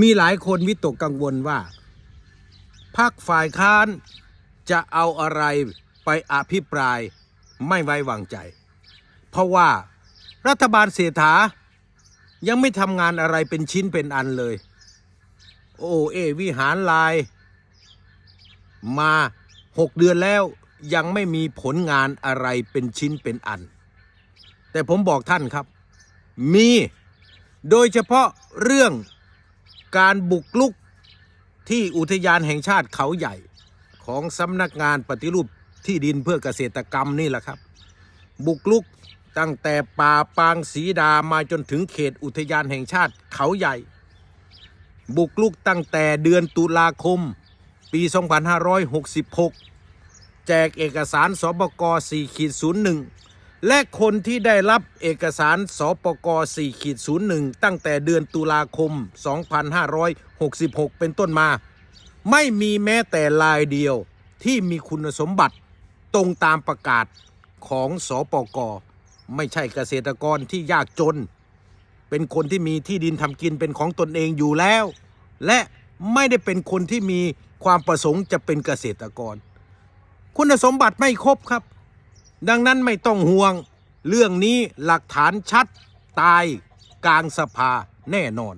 มีหลายคนวิตกกังวลว่าพรรคฝ่ายค้านจะเอาอะไรไปอภิปรายไม่ไว้วางใจ เพราะว่ารัฐบาลเสถายังไม่ทำงานอะไรเป็นชิ้นเป็นอันเลย โอเอวิหารลาย มาหกเดือนแล้วยังไม่มีผลงานอะไรเป็นชิ้นเป็นอัน แต่ผมบอกท่านครับ มีโดยเฉพาะเรื่อง การบุกลุกที่อุทยานแห่งชาติเขาใหญ่ของสำนักงานปฏิรูปที่ดินเพื่อเกษตรกรรมนี่แหละครับ บุกลุกตั้งแต่ป่าปางสีดามาจนถึงเขตอุทยานแห่งชาติเขาใหญ่ บุกลุกตั้งแต่เดือนตุลาคม ปี 2566 แจกเอกสารสปก4ขีด01 และคนที่ได้รับเอกสารสปก4ขีด01 ตั้งแต่เดือนตุลาคม 2566 เป็นต้นมา ไม่มีแม้แต่ลายเดียวที่มีคุณสมบัติตรงตามประกาศของสปกไม่ใช่เกษตรกรที่ยากจน เป็นคนที่มีที่ดินทำกินเป็นของตนเองอยู่แล้ว และไม่ได้เป็นคนที่มีความประสงค์จะเป็นเกษตรกร คุณสมบัติไม่ครบครับ ดังนั้นไม่ต้องห่วง เรื่องนี้หลักฐานชัดตายกลางสภาแน่นอน